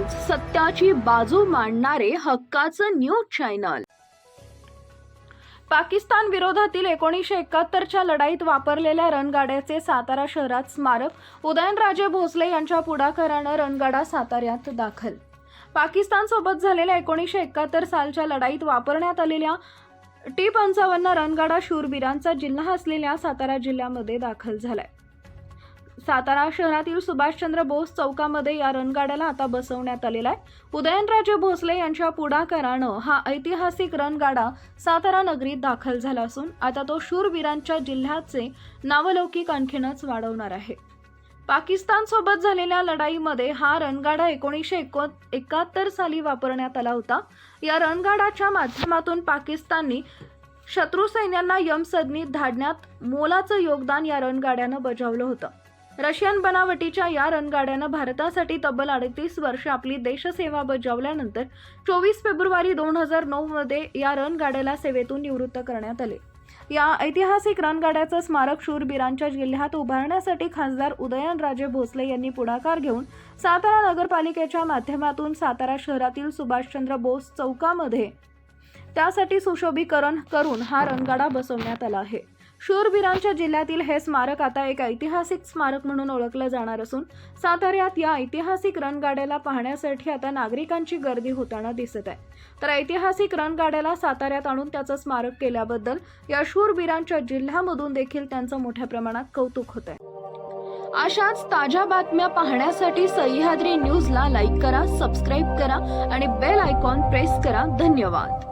सत्याची बाजू मांडणारे हक्काचं न्यूज चॅनल. पाकिस्तान विरोधातील एकोणीसशे एकाहत्तरच्या लढाईत वापरलेल्या रणगाड्याचे सातारा शहरात स्मारक उदयनराजे भोसले यांच्या पुढाकारानं रणगाडा साताऱ्यात दाखल. पाकिस्तानसोबत झालेल्या एकोणीसशे एकाहत्तर सालच्या लढाईत वापरण्यात आलेल्या टी पंचावन्न रणगाडा शूरवीरांचा जिल्हा असलेल्या सातारा जिल्ह्यामध्ये दाखल झालाय. सातारा शहरातील सुभाषचंद्र बोस चौकामध्ये या रणगाड्याला आता बसवण्यात आलेला आहे. उदयनराजे भोसले यांच्या पुढाकारानं हा ऐतिहासिक रणगाडा सातारा नगरीत दाखल झाला असून आता तो शूरवीरांच्या जिल्ह्याचे नावलौकिक आणखीनच वाढवणार आहे. पाकिस्तान सोबत झालेल्या लढाईमध्ये हा रणगाडा एकोणीसशे एको एकाहत्तर साली वापरण्यात आला होता. या रणगाडाच्या माध्यमातून पाकिस्ताननी शत्रू सैन्यांना यमसदनीत धाडण्यात मोलाचं योगदान या रणगाड्यानं बजावलं होतं. रशियन बनावटीच्या या रणगाड्यानं भारतासाठी तब्बल अडतीस वर्ष आपली देशसेवा बजावल्यानंतर चोवीस फेब्रुवारी दोन हजार नऊमध्ये या रणगाड्याला सेवेतून निवृत्त करण्यात आले. या ऐतिहासिक रणगाड्याचं स्मारक शूरबीरांच्या जिल्ह्यात उभारण्यासाठी खासदार उदयनराजे भोसले यांनी पुढाकार घेऊन सातारा नगरपालिकेच्या माध्यमातून सातारा शहरातील सुभाषचंद्र बोस चौकामध्ये त्यासाठी सुशोभीकरण करून हा रणगाडा बसवण्यात आला आहे. शूरवीरांच्या जिल्ह्यातील हे स्मारक आता एक ऐतिहासिक स्मारक म्हणून ओळखलं जाणार असून साताऱ्यात या ऐतिहासिक रणगाड्याला पाहण्यासाठी आता नागरिकांची गर्दी होताना दिसत आहे. तर ऐतिहासिक रणगाड्याला साताऱ्यात आणून त्याचं स्मारक केल्याबद्दल या शूरवीरांच्या जिल्ह्यामधून देखील त्यांचं मोठ्या प्रमाणात कौतुक होत आहे. अशाच ताज्या बातम्या पाहण्यासाठी सह्याद्री न्यूजला लाईक करा सबस्क्राईब करा आणि बेल आयकॉन प्रेस करा. धन्यवाद.